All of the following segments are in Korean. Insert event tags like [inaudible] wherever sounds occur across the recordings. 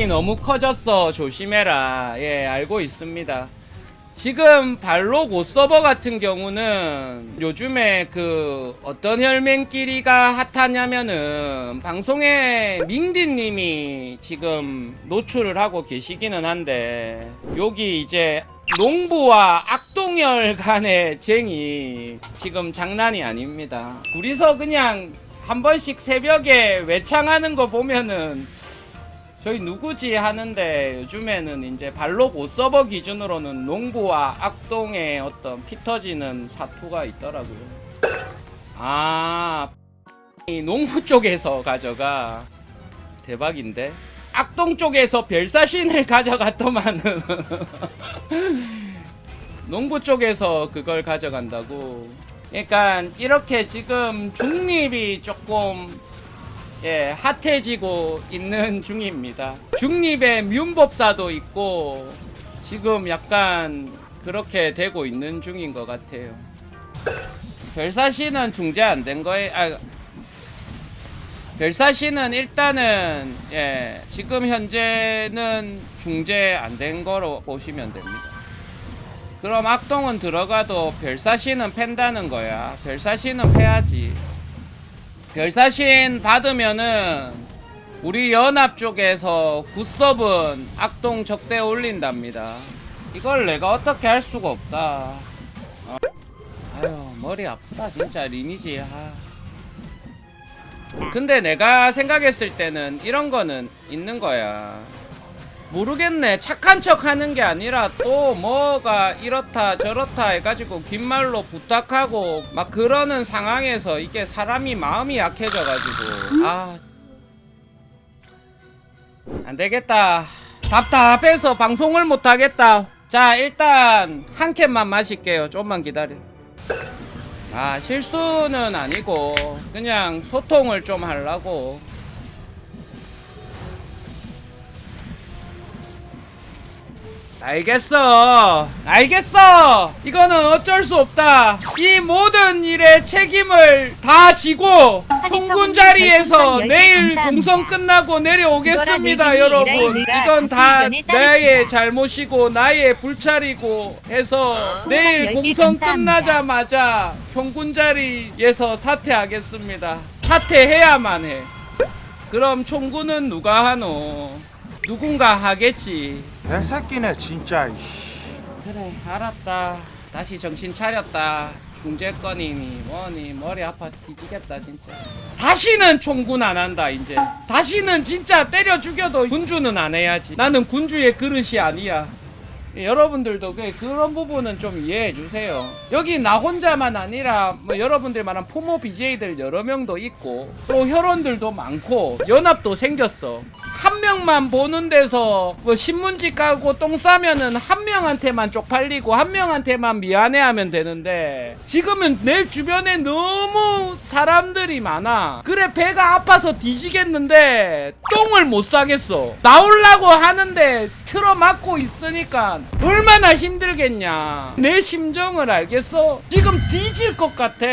똥이 너무 커졌어. 조심해라. 예, 알고 있습니다. 지금 발로고 서버 같은 경우는 요즘에 그 어떤 혈맹끼리가 핫하냐면은 방송에 밍디님이 지금 노출을 하고 계시기는 한데 여기 이제 농부와 악동열 [laughs] 간의 쟁이 지금 장난이 아닙니다. 둘이서 그냥 한 번씩 새벽에 외창하는 거 보면은 저희 누구지 하는데 요즘에는 이제 발로고 서버 기준으로는 농부와 악동의 어떤 피 터지는 사투가 있더라고요. 아, 이 농부 쪽에서 가져가 대박인데 악동 쪽에서 별사신을 [laughs] 가져갔더만은 [laughs] 농부 쪽에서 그걸 가져간다고. 그러니까 이렇게 지금 중립이 조금 예, 핫해지고 있는 중입니다. 중립의 뮨법사도 있고 지금 약간 그렇게 되고 있는 중인 것 같아요. 별사시는 중재 안 된 거에 아 별사시는 일단은 예, 지금 현재는 중재 안 된 거로 보시면 됩니다. 그럼 악동은 들어가도 별사시는 팬다는 거야. 별사시는 패야지. 별사신 받으면은 우리 연합 쪽에서 굿섭은 악동 적대 올린답니다. 이걸 내가 어떻게 할 수가 없다. 어. 아유 머리 아프다 진짜 리니지. 아. 근데 내가 생각했을 때는 이런 거는 있는 거야. 모르겠네. 착한 척 하는 게 아니라 또 뭐가 이렇다 저렇다 해가지고 빈말로 부탁하고 막 그러는 상황에서 이게 사람이 마음이 약해져가지고 아. 안 되겠다. 답답해서 방송을 못 하겠다. 자, 일단 한 캔만 마실게요. 좀만 기다려. 아, 실수는 아니고 그냥 소통을 좀 하려고. 알겠어. 알겠어. 이거는 어쩔 수 없다. 이 모든 일의 책임을 다 지고 통군 자리에서 내일 공성 끝나고 내려오겠습니다, 여러분. 이건 다 나의 잘못이고 나의 불찰이고 해서 내일 공성 끝나자마자 총군 자리에서 사퇴하겠습니다. 사퇴해야만 해. 그럼 총군은 누가 하노? 누군가 하겠지. 개새끼네 진짜 이씨. 그래 알았다 다시 정신 차렸다 중재권이니 뭐니 머리 아파 뒤지겠다 진짜 다시는 총군 안 한다 이제 다시는 진짜 때려 죽여도 군주는 안 해야지 나는 군주의 그릇이 아니야 여러분들도 그- 그런 부분은 좀 이해해 주세요. 여기 나 혼자만 아니라 뭐 여러분들 말한 포모 BJ들 여러 명도 있고 또 혈원들도 많고 연합도 생겼어. 한 명만 보는 데서 뭐 신문지 까고 똥 싸면은 한 명 한테만 쪽팔리고 한 명한테만 미안해하면 되는데 지금은 내 주변에 너무 사람들이 많아. 그래 배가 아파서 뒤지겠는데 똥을 못 싸겠어. 나오려고 하는데 틀어 막고 있으니까 얼마나 힘들겠냐. 내 심정을 알겠어? 지금 뒤질 것 같아.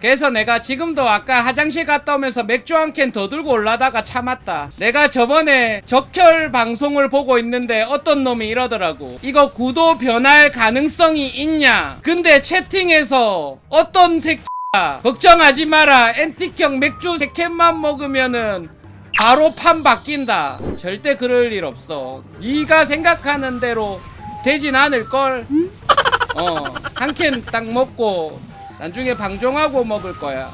그래서 내가 지금도 아까 화장실 갔다 오면서 맥주 한 캔 더 들고 올라다가 참았다. 내가 저번에 적혈 방송을 보고 있는데 어떤 놈이 이러더라고. 이거 구도 변할 가능성이 있냐? 근데 채팅에서 어떤 새끼 걱정하지 마라. 엔틱형 맥주 3캔만 먹으면은 바로 판 바뀐다. 절대 그럴 일 없어. 네가 생각하는 대로 되진 않을 걸. 어, 한 캔 딱 먹고 나중에 방종하고 먹을 거야.